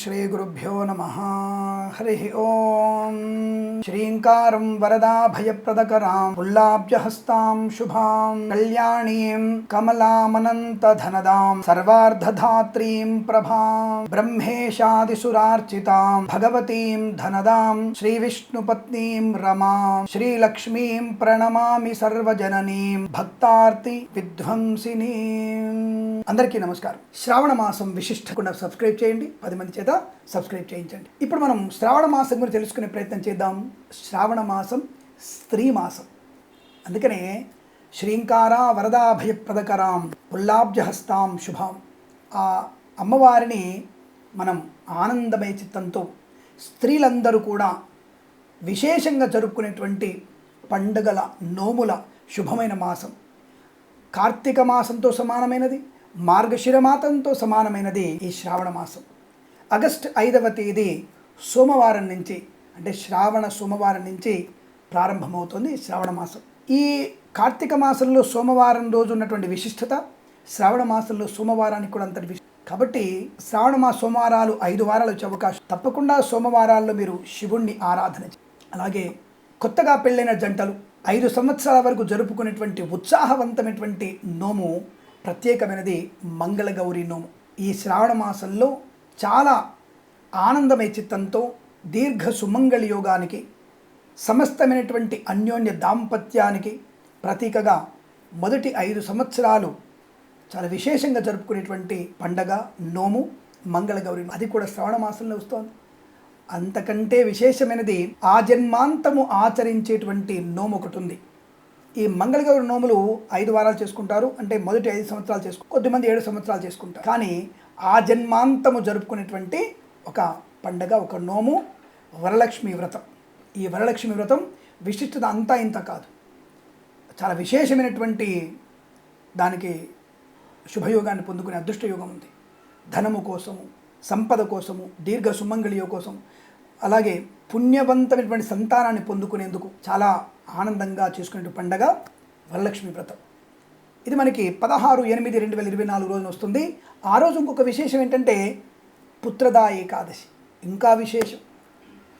శ్రీ గురుభ్యో నమ. హరి ఓం శ్రీంకారం వరదాభయప్రదకరాం పుల్లాబ్జహస్తాం శుభాం కళ్యాణీం కమలామనంతధనదాం సర్వార్ధధాత్రీం ప్రభాం బ్రహ్మేశాదిసురార్చితాం భగవతీం ధనదాం శ్రీవిష్ణుపత్నీం రమాం శ్రీలక్ష్మీం ప్రణమామి సర్వజననీం భక్తార్తి విధ్వంసినీం అందరికీ నమస్కారం. శ్రావణ మాసం విశిష్టకుండా సబ్స్క్రైబ్ చేయండి. పది మంది చేత సబ్స్క్రైబ్ చేయించండి. ఇప్పుడు మనం శ్రావణ మాసం గురించి తెలుసుకునే ప్రయత్నం చేద్దాం. శ్రావణ మాసం స్త్రీ మాసం. అందుకనే శ్రీంకార వరదాభయప్రదకరాం పుల్లాబ్జహస్తాం శుభాం. ఆ అమ్మవారిని మనం ఆనందమయ చిత్తంతో స్త్రీలందరూ కూడా విశేషంగా జరుపుకునేటువంటి పండుగల నోముల శుభమైన మాసం. కార్తీక మాసంతో సమానమైనది మార్గశిర మాతంతో సమానమైనది ఈ శ్రావణ మాసం. ఆగస్ట్ ఐదవ తేదీ సోమవారం నుంచి అంటే శ్రావణ సోమవారం నుంచి ప్రారంభమవుతుంది శ్రావణ మాసం. ఈ కార్తీక మాసంలో సోమవారం రోజు ఉన్నటువంటి విశిష్టత శ్రావణ మాసంలో సోమవారానికి కూడా అంతటి కాబట్టి శ్రావణ మాస సోమవారాలు ఐదు వారాలు వచ్చే అవకాశం. తప్పకుండా సోమవారాల్లో మీరు శివుణ్ణి ఆరాధన అలాగే కొత్తగా పెళ్ళైన జంటలు ఐదు సంవత్సరాల వరకు జరుపుకునేటువంటి ఉత్సాహవంతమైనటువంటి నోము ప్రత్యేకమైనది మంగళగౌరి నోము. ఈ శ్రావణ మాసంలో చాలా ఆనందమయ చిత్తంతో దీర్ఘ సుమంగళి యోగానికి సమస్తమైనటువంటి అన్యోన్య దాంపత్యానికి ప్రతీకగా మొదటి ఐదు సంవత్సరాలు చాలా విశేషంగా జరుపుకునేటువంటి పండగ నోము మంగళగౌరి. అది కూడా శ్రవణ మాసంలో వస్తోంది. అంతకంటే విశేషమైనది ఆ జన్మాంతము ఆచరించేటువంటి నోము ఒకటి ఉంది. ఈ మంగళగౌరి నోములు ఐదు వారాలు చేసుకుంటారు. అంటే మొదటి ఐదు సంవత్సరాలు చేసుకు కొద్దిమంది ఏడు సంవత్సరాలు చేసుకుంటారు. కానీ ఆ జన్మాంతము జరుపుకునేటువంటి ఒక పండగ ఒక నోము వరలక్ష్మి వ్రతం. ఈ వరలక్ష్మి వ్రతం విశిష్టత అంతా ఇంత కాదు. చాలా విశేషమైనటువంటి దానికి శుభయోగాన్ని పొందుకునే అదృష్ట యోగం ఉంది. ధనము కోసము సంపద కోసము దీర్ఘ సుమంగళియో కోసం అలాగే పుణ్యవంతమైనటువంటి సంతానాన్ని పొందుకునేందుకు చాలా ఆనందంగా చేసుకునే పండగ వరలక్ష్మి వ్రతం. ఇది మనకి పదహారు ఎనిమిది రెండు వేల ఇరవై నాలుగు రోజున వస్తుంది. ఆ రోజు ఇంకొక విశేషం ఏంటంటే పుత్రదా ఏకాదశి. ఇంకా విశేషం.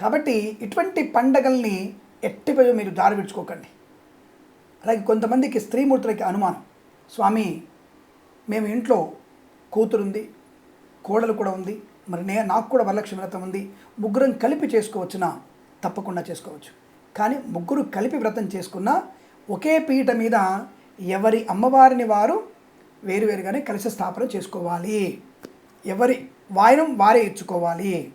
కాబట్టి ఇటువంటి పండగల్ని ఎట్టిపోయో మీరు దారి అలాగే కొంతమందికి స్త్రీమూర్తులకి అనుమానం. స్వామి మేము ఇంట్లో కూతురుంది కోడలు కూడా ఉంది మరి నే నాకు కూడా వరలక్ష్మి వ్రతం ఉంది ముగ్గురం కలిపి చేసుకోవచ్చునా? తప్పకుండా చేసుకోవచ్చు. కానీ ముగ్గురు కలిపి వ్రతం చేసుకున్నా ఒకే పీట మీద ఎవరి అమ్మవారిని వారు వేరువేరుగానే కలిసి స్థాపన చేసుకోవాలి. ఎవరి వాయనం వారే ఇచ్చుకోవాలి.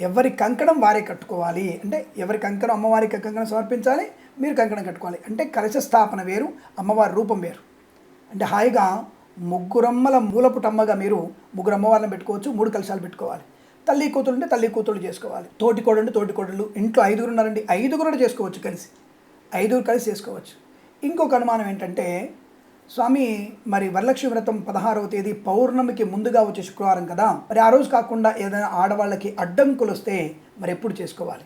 ఎవరి కంకణం వారే కట్టుకోవాలి. అంటే ఎవరి కంకణం అమ్మవారికి కంకణం సమర్పించాలి మీరు కంకణం కట్టుకోవాలి. అంటే కలశ స్థాపన వేరు అమ్మవారి రూపం వేరు. అంటే హాయిగా ముగ్గురమ్మల మూలపుటమ్మగా మీరు ముగ్గురు అమ్మవారిని పెట్టుకోవచ్చు మూడు కలశాలు పెట్టుకోవాలి. తల్లి కూతురు ఉంటే తల్లి కూతురు చేసుకోవాలి. తోటి కోడలు ఉంటే తోటి కోడళ్ళు ఇంట్లో ఐదుగురు ఉన్నారండి ఐదుగురు చేసుకోవచ్చు కలిసి. ఐదుగురు కలిసి చేసుకోవచ్చు. ఇంకొక అనుమానం ఏంటంటే స్వామి మరి వరలక్ష్మి వ్రతం పదహారవ తేదీ పౌర్ణమికి ముందుగా వచ్చే శుక్రవారం కదా? మరి ఆ రోజు కాకుండా ఏదైనా ఆడవాళ్ళకి అడ్డంకులు వస్తే మరి ఎప్పుడు చేసుకోవాలి?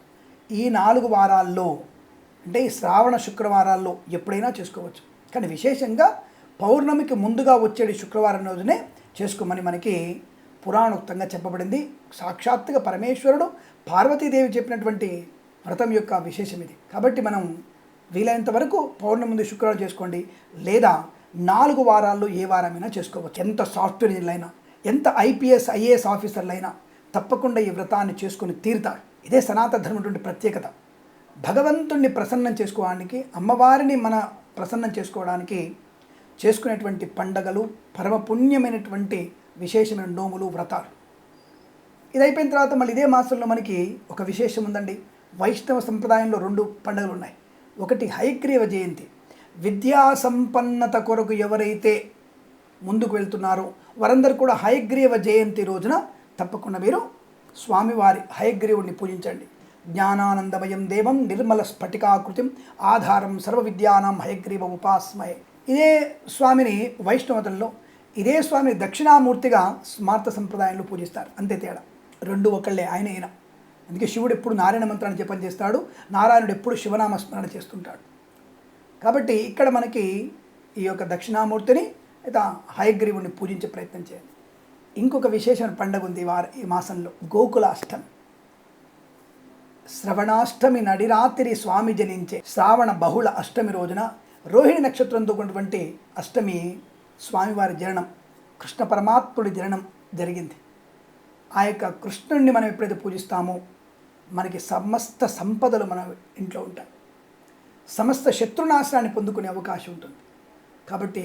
ఈ నాలుగు వారాల్లో అంటే ఈ శ్రావణ శుక్రవారాల్లో ఎప్పుడైనా చేసుకోవచ్చు. కానీ విశేషంగా పౌర్ణమికి ముందుగా వచ్చేటి శుక్రవారం రోజునే చేసుకోమని మనకి పురాణోక్తంగా చెప్పబడింది. సాక్షాత్తుగా పరమేశ్వరుడు పార్వతీదేవి చెప్పినటువంటి వ్రతం యొక్క విశేషం ఇది. కాబట్టి మనం వీలైనంత వరకు పౌర్ణమి ముందు శుక్రవారం చేసుకోండి. లేదా నాలుగు వారాల్లో ఏ వారమైనా చేసుకోవచ్చు. ఎంత సాఫ్ట్వేర్ అయినా ఎంత ఐపీఎస్ ఐఏఎస్ ఆఫీసర్లైనా తప్పకుండా ఈ వ్రతాన్ని చేసుకుని తీరుతారు. ఇదే సనాతన ధర్మటువంటి ప్రత్యేకత. భగవంతుణ్ణి ప్రసన్నం చేసుకోవడానికి అమ్మవారిని మన ప్రసన్నం చేసుకోవడానికి చేసుకునేటువంటి పండగలు పరమ పుణ్యమైనటువంటి విశేషమైన నోములు వ్రతాలు. ఇది అయిపోయిన తర్వాత మళ్ళీ ఇదే మాసంలో మనకి ఒక విశేషం ఉందండి. వైష్ణవ సంప్రదాయంలో రెండు పండుగలు ఉన్నాయి ఒకటి హైగ్రీవ జయంతి. విద్యా సంపన్నత కొరకు ఎవరైతే ముందుకు వెళ్తున్నారో వారందరూ కూడా హయగ్రీవ జయంతి రోజున తప్పకుండా మీరు స్వామివారి హయగ్రీవుడిని పూజించండి. జ్ఞానానందమయం దేవం నిర్మల స్ఫటికాకృతిం ఆధారం సర్వ విద్యానాం హయగ్రీవ ఉపాస్మయ. ఇదే స్వామిని వైష్ణవతల్లో ఇదే స్వామిని దక్షిణామూర్తిగా స్మార్త సంప్రదాయంలో పూజిస్తారు. అంతే తేడా. రెండు ఒకళ్ళే ఆయన ఈయన. అందుకే శివుడు ఎప్పుడు నారాయణ మంత్రాన్ని జపం చేస్తాడు నారాయణుడు ఎప్పుడు శివనామ స్మరణ చేస్తుంటాడు. కాబట్టి ఇక్కడ మనకి ఈ యొక్క దక్షిణామూర్తిని అయితే హయగ్రీవుని పూజించే ప్రయత్నం చేయండి. ఇంకొక విశేషమైన పండుగ ఉంది ఈ వార ఈ మాసంలో గోకులాష్టమి. శ్రవణాష్టమి నడిరాత్రి స్వామి జనించే శ్రావణ బహుళ అష్టమి రోజున రోహిణి నక్షత్రంతో ఉన్నటువంటి అష్టమి స్వామివారి జననం కృష్ణ పరమాత్ముడి జననం జరిగింది. ఆ యొక్క కృష్ణుణ్ణి మనం ఎప్పుడైతే పూజిస్తామో మనకి సమస్త సంపదలు మన ఇంట్లో ఉంటాయి. సమస్త శత్రునాశనాన్ని పొందుకునే అవకాశం ఉంటుంది. కాబట్టి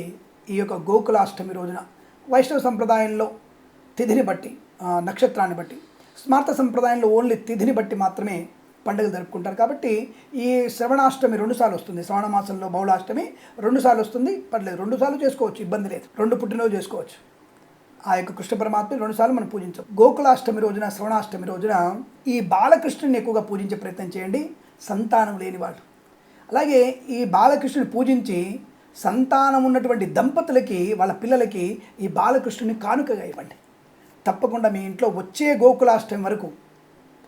ఈ యొక్క గోకులాష్టమి రోజున వైష్ణవ సంప్రదాయంలో తిథిని బట్టి నక్షత్రాన్ని బట్టి స్మార్త సంప్రదాయంలో ఓన్లీ తిథిని బట్టి మాత్రమే పండుగలు జరుపుకుంటారు. కాబట్టి ఈ శ్రవణాష్టమి రెండుసార్లు వస్తుంది. శ్రవణ మాసంలో బహుళాష్టమి రెండుసార్లు వస్తుంది. పర్లేదు రెండుసార్లు చేసుకోవచ్చు ఇబ్బంది లేదు. రెండు పుట్టినరోజు చేసుకోవచ్చు. ఆ యొక్క కృష్ణ పరమాత్మని రెండుసార్లు మనం పూజించాం. గోకులాష్టమి రోజున శ్రవణాష్టమి రోజున ఈ బాలకృష్ణుని ఎక్కువగా పూజించే ప్రయత్నం చేయండి. సంతానం లేని వాళ్ళు. అలాగే ఈ బాలకృష్ణుని పూజించి సంతానం ఉన్నటువంటి దంపతులకి వాళ్ళ పిల్లలకి ఈ బాలకృష్ణుని కానుకగా ఇవ్వండి. తప్పకుండా మీ ఇంట్లో వచ్చే గోకులాష్టమి వరకు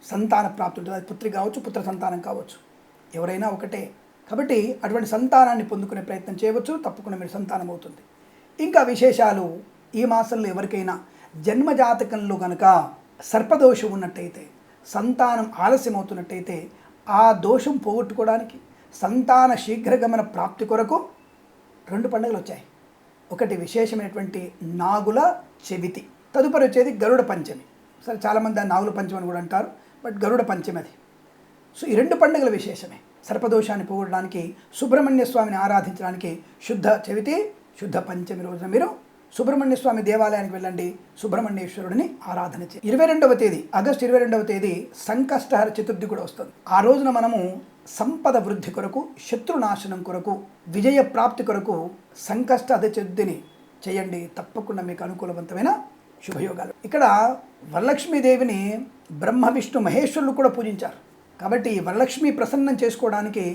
సంతాన ప్రాప్తి ఉంటుంది. అది పుత్రి కావచ్చు పుత్ర సంతానం కావచ్చు. ఎవరైనా ఒకటే. కాబట్టి అటువంటి సంతానాన్ని పొందుకునే ప్రయత్నం చేయవచ్చు. తప్పకుండా మీరు సంతానం అవుతుంది. ఇంకా విశేషాలు ఈ మాసంలో ఎవరికైనా జన్మజాతకంలో కనుక సర్పదోషం ఉన్నట్టయితే సంతానం ఆలస్యం అవుతున్నట్టయితే ఆ దోషం పోగొట్టుకోవడానికి సంతాన శీఘ్రగమన ప్రాప్తి కొరకు రెండు పండుగలు వచ్చాయి. ఒకటి విశేషమైనటువంటి నాగుల చెవితి. తదుపరి వచ్చేది గరుడ పంచమి. సరే చాలామంది దాన్ని నాగుల పంచమి అని కూడా అంటారు బట్ గరుడ పంచమి అది. సో ఈ రెండు పండుగల విశేషమే. సర్పదోషాన్ని పోగొట్టడానికి సుబ్రహ్మణ్య స్వామిని ఆరాధించడానికి శుద్ధ చవితి శుద్ధ పంచమి రోజున మీరు సుబ్రహ్మణ్య స్వామి దేవాలయానికి వెళ్ళండి సుబ్రహ్మణ్యేశ్వరుడిని ఆరాధన చేయండి. ఇరవై రెండవ తేదీ ఆగస్టు ఇరవై రెండవ తేదీ సంకష్టహర చతుర్థి కూడా వస్తుంది. ఆ రోజున మనము సంపద వృద్ధి కొరకు శత్రునాశనం కొరకు విజయ ప్రాప్తి కొరకు సంకష్ట అధిచుద్ధిని చేయండి. తప్పకుండా మీకు అనుకూలవంతమైన శుభయోగాలు. ఇక్కడ వరలక్ష్మీదేవిని బ్రహ్మ విష్ణు మహేశ్వరులు కూడా పూజించారు. కాబట్టి వరలక్ష్మి ప్రసన్నం చేసుకోవడానికి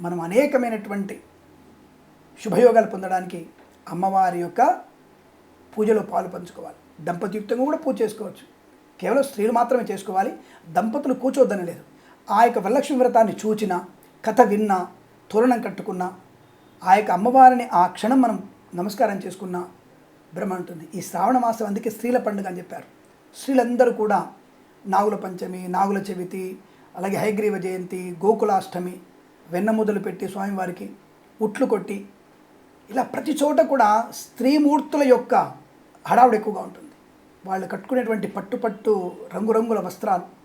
మనం అనేకమైనటువంటి శుభయోగాలు పొందడానికి అమ్మవారి యొక్క పూజలో పాలు పంచుకోవాలి. దంపతియుక్తంగా కూడా పూజ చేసుకోవచ్చు. కేవలం స్త్రీలు మాత్రమే చేసుకోవాలి. దంపతులు కూర్చోవద్దని లేదు ఆ యొక్క వరలక్ష్మి వ్రతాన్ని చూచిన కథ విన్నా తోరణం కట్టుకున్న ఆ యొక్క అమ్మవారిని ఆ క్షణం మనం నమస్కారం చేసుకున్న బ్రహ్మ ఉంటుంది. ఈ శ్రావణ మాసం అందుకే స్త్రీల పండుగ అని చెప్పారు. స్త్రీలందరూ కూడా నాగుల పంచమి నాగుల చవితి అలాగే హైగ్రీవ జయంతి గోకులాష్టమి వెన్నముదలు పెట్టి స్వామివారికి ఉట్లు కొట్టి ఇలా ప్రతి చోట కూడా స్త్రీమూర్తుల యొక్క హడావుడు ఎక్కువగా ఉంటుంది. వాళ్ళు కట్టుకునేటువంటి పట్టు పట్టు రంగురంగుల వస్త్రాలు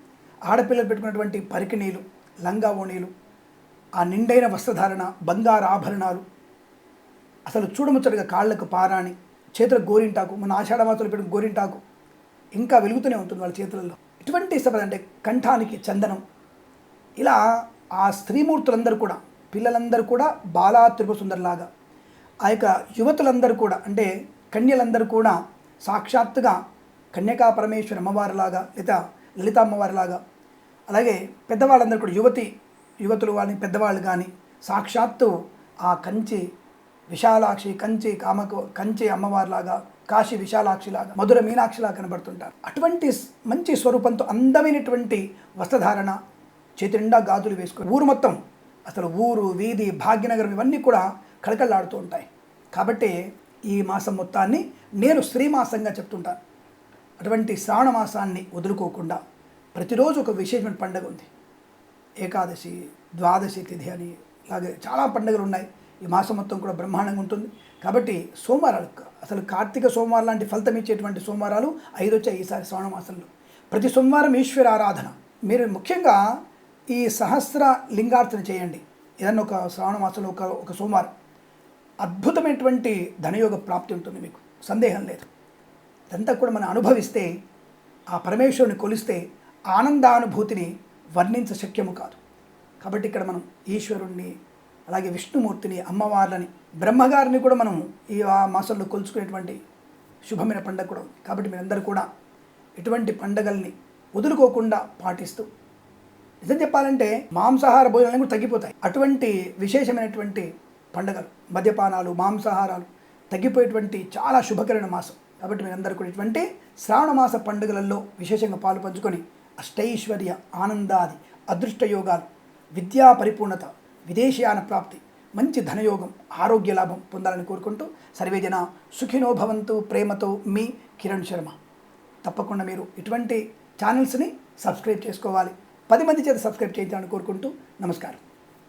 ఆడపిల్లలు పెట్టుకున్నటువంటి పరికిణీలు లంగా ఓణీలు ఆ నిండైన వస్త్రధారణ బంగారు ఆభరణాలు. అసలు చూడముచ్చటగా కాళ్ళకు పారాణి చేతులకు గోరింటాకు మన ఆషాఢమాసంలో పెట్టిన గోరింటాకు ఇంకా వెలుగుతూనే ఉంటుంది వాళ్ళ చేతులలో. ఇటువంటి సభ అంటే కంఠానికి చందనం. ఇలా ఆ స్త్రీమూర్తులందరూ కూడా పిల్లలందరూ కూడా బాలా త్రిపుర సుందరిలాగా ఆ యొక్క యువతులందరూ కూడా అంటే కన్యలందరూ కూడా సాక్షాత్తుగా కన్యకా పరమేశ్వరి అమ్మవారిలాగా లేదా లలిత అమ్మవారిలాగా అలాగే పెద్దవాళ్ళందరూ కూడా యువతి యువతులు కానీ పెద్దవాళ్ళు కానీ సాక్షాత్తు ఆ కంచి విశాలాక్షి కంచి కామకు కంచి అమ్మవారిలాగా కాశీ విశాలాక్షిలాగా మధుర మీనాక్షిలాగా కనబడుతుంటారు. అటువంటి మంచి స్వరూపంతో అందమైనటువంటి వస్త్రధారణ చేతి నిండా గాజులు వేసుకొని ఊరు మొత్తం అసలు ఊరు వీధి భాగ్యనగరం ఇవన్నీ కూడా కళకళలాడుతూ ఉంటాయి. కాబట్టి ఈ మాసం మొత్తాన్ని నేను శ్రీమాసంగా చెప్తుంటాను. అటువంటి శ్రావణ మాసాన్ని వదులుకోకుండా ప్రతిరోజు ఒక విశేషమైన పండగ ఉంది. ఏకాదశి ద్వాదశి తిథి అని ఇలాగే చాలా పండుగలు ఉన్నాయి. ఈ మాసం మొత్తం కూడా బ్రహ్మాండంగా ఉంటుంది. కాబట్టి సోమవారాలు అసలు కార్తీక సోమవారం లాంటి ఫలితం ఇచ్చేటువంటి సోమవారాలు ఐదు వచ్చాయి ఈసారి శ్రవణ మాసంలో. ప్రతి సోమవారం ఈశ్వర ఆరాధన. మీరు ముఖ్యంగా ఈ సహస్ర లింగార్చన చేయండి. ఏదన్నా ఒక శ్రావణ మాసంలో ఒక ఒక సోమవారం. అద్భుతమైనటువంటి ధనయోగ ప్రాప్తి ఉంటుంది మీకు. సందేహం లేదు. ఇదంతా కూడా మనం అనుభవిస్తే ఆ పరమేశ్వరుని కొలిస్తే ఆనందానుభూతిని వర్ణించ శక్యము కాదు. కాబట్టి ఇక్కడ మనం ఈశ్వరుణ్ణి అలాగే విష్ణుమూర్తిని అమ్మవార్లని బ్రహ్మగారిని కూడా మనం ఈ ఆ మాసంలో కొలుచుకునేటువంటి శుభమైన పండుగ కూడా ఉంది. కాబట్టి మీరందరూ కూడా ఇటువంటి పండగల్ని వదులుకోకుండా పాటిస్తూ నిజం చెప్పాలంటే మాంసాహార భోజనాలు కూడా తగ్గిపోతాయి. అటువంటి విశేషమైనటువంటి పండగలు మద్యపానాలు మాంసాహారాలు తగ్గిపోయేటువంటి చాలా శుభకరమైన మాసం. కాబట్టి మీరందరూ కూడా ఇటువంటి శ్రావణ మాస పండుగలలో విశేషంగా పాలు పంచుకొని అష్టైశ్వర్య ఆనందాది అదృష్ట యోగాలు విద్యా పరిపూర్ణత విదేశీయాన ప్రాప్తి మంచి ధనయోగం ఆరోగ్య లాభం పొందాలని కోరుకుంటూ సర్వేజన సుఖినో భవంతు ప్రేమతో మీ కిరణ్ శర్మ. తప్పకుండా మీరు ఇటువంటి ఛానల్స్ని సబ్స్క్రైబ్ చేసుకోవాలి. పది మంది చేత సబ్స్క్రైబ్ చేయించాలని కోరుకుంటూ నమస్కారం.